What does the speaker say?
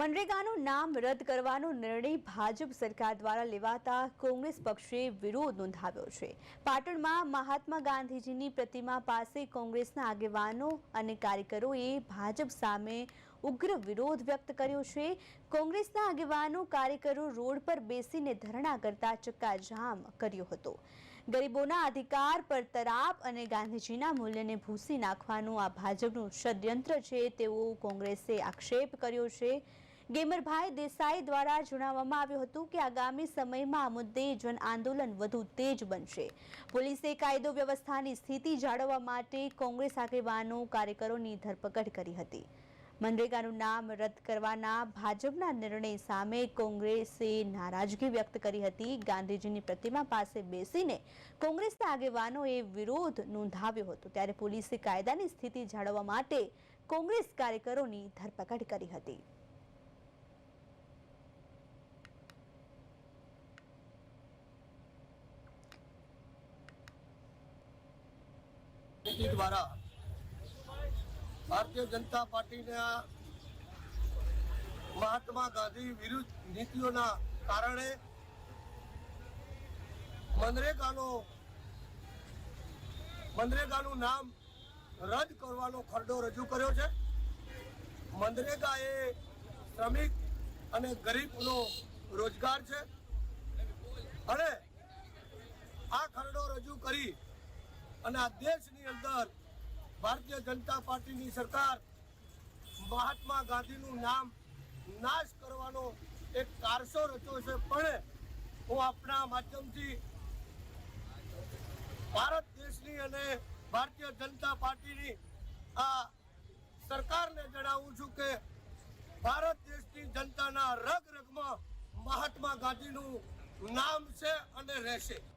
મનરેગાનું નામ રદ કરવાનો નિર્ણય ભાજપ સરકાર દ્વારા લેવાતા કોંગ્રેસ પક્ષે વિરોધ નોંધાવ્યો છે. પાટણમાં મહાત્મા ગાંધીજીની પ્રતિમા પાસે કોંગ્રેસના આગેવાનો અને કાર્યકરોએ ભાજપ સામે ઉગ્ર વિરોધ વ્યક્ત કર્યો છે. કોંગ્રેસના આગેવાનો કાર્યકરો રોડ પર બેસીને ધરણા કરતા ચક્કાજામ કર્યો હતો. ગરીબોના અધિકાર પર તરાપ અને ગાંધીજીના મૂલ્યને ભૂસી નાખવાનું આ ભાજપનું ષડયંત્ર છે તેવો કોંગ્રેસે આક્ષેપ કર્યો છે. ગેમરભાઈ દેસાઈ દ્વારા જણાવવામાં આવ્યું હતું કે આગામી સમયમાં આ મુદ્દે જન આંદોલન વધુ તેજ બનશે. પોલીસે કાયદો વ્યવસ્થાની સ્થિતિ જાળવવા માટે કોંગ્રેસ આગેવાનો કાર્યકરોની ધરપકડ કરી હતી. મનરેગાનું નામ રદ કરવાના ભાજપના નિર્ણય સામે કોંગ્રેસે નારાજગી વ્યક્ત કરી હતી. ગાંધીજીની પ્રતિમા પાસે બેસીને કોંગ્રેસના આગેવાનોએ વિરોધ નોંધાવ્યો હતો. ત્યારે પોલીસે કાયદાની સ્થિતિ જાળવવા માટે કોંગ્રેસ કાર્યકરોની ધરપકડ કરી હતી. નીતિ દ્વારા ભારતીય જનતા પાર્ટીના મહાત્મા ગાંધી વિરુદ્ધ નીતિઓના કારણે મનરેગાનો મનરેગાનું નામ રદ કરવાનો ખરડો રજૂ કર્યો છે. મનરેગા એ શ્રમિક અને ગરીબનો રોજગાર છે અને આ ખરડો રજૂ કરી અને આ દેશની અંદર ભારતીય જનતા પાર્ટીની સરકાર મહાત્મા ગાંધીનું નામ નાશ કરવાનો એક કારસો રચ્યો છે. પણ હું આપણા માધ્યમથી ભારત દેશની અને ભારતીય જનતા પાર્ટીની આ સરકારને જણાવું છું કે ભારત દેશની જનતાના રગ રગમાં મહાત્મા ગાંધીનું નામ છે અને રહેશે.